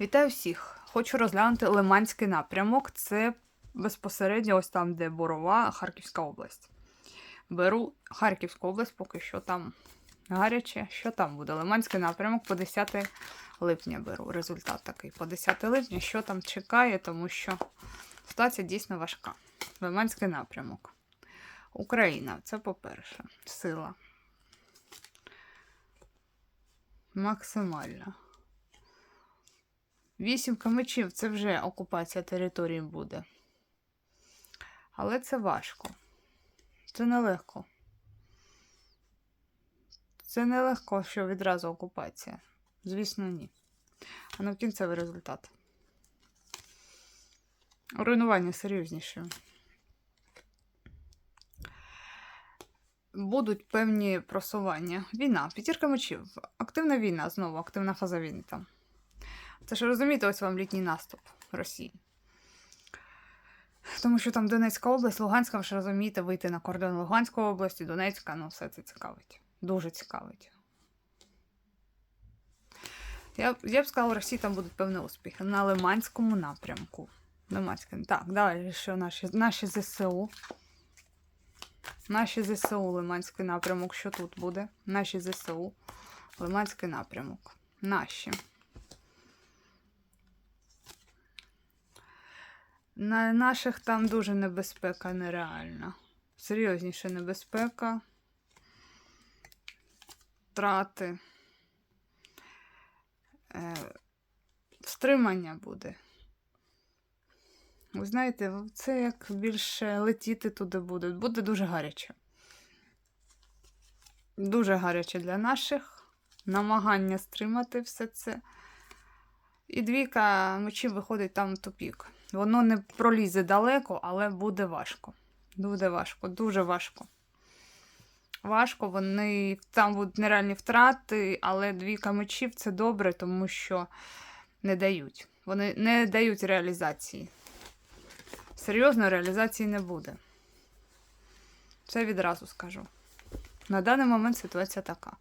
Вітаю всіх! Хочу розглянути Лиманський напрямок. Це безпосередньо ось там, де Борова, Харківська область. Беру Харківську область, поки що там гаряче. Що там буде? Лиманський напрямок по 10 липня беру. Результат такий. По 10 липня, що там чекає, тому що ситуація дійсно важка. Лиманський напрямок. Україна, це по-перше. Сила. Максимальна. Вісімка мечів це вже окупація території буде. Але це важко. Це нелегко. Це нелегко, що відразу окупація. Звісно, ні. А ну кінцевий результат. Руйнування серйозніше. Будуть певні просування. Війна. П'ятірка мечів. Активна війна, знову активна фаза війни там. Це ж розумієте, ось вам літній наступ Росії. Тому що там Донецька область, Луганська, ви ж розумієте, вийти на кордон Луганської області, Донецька, ну все це цікавить. Дуже цікавить. Я, я б сказала, у Росії там будуть певні успіхи. На Лиманському напрямку. Лиманський. Так, далі що наші, наші ЗСУ. Наші ЗСУ Лиманський напрямок. Що тут буде? Наші ЗСУ. Лиманський напрямок. Наші. На наших там дуже небезпека нереальна. Серйозніша небезпека. Втрати. Е, стримання буде. Ви знаєте, це як більше летіти туди буде. Буде дуже гаряче. Дуже гаряче для наших. Намагання стримати все це. І двійка мечів виходить там в тупік. Воно не пролізе далеко, але буде важко. Буде важко, дуже важко. Важко, вони там будуть нереальні втрати, але двійка мечів це добре, тому що не дають. Вони не дають реалізації. Серйозно, реалізації не буде. Це відразу скажу. На даний момент ситуація така.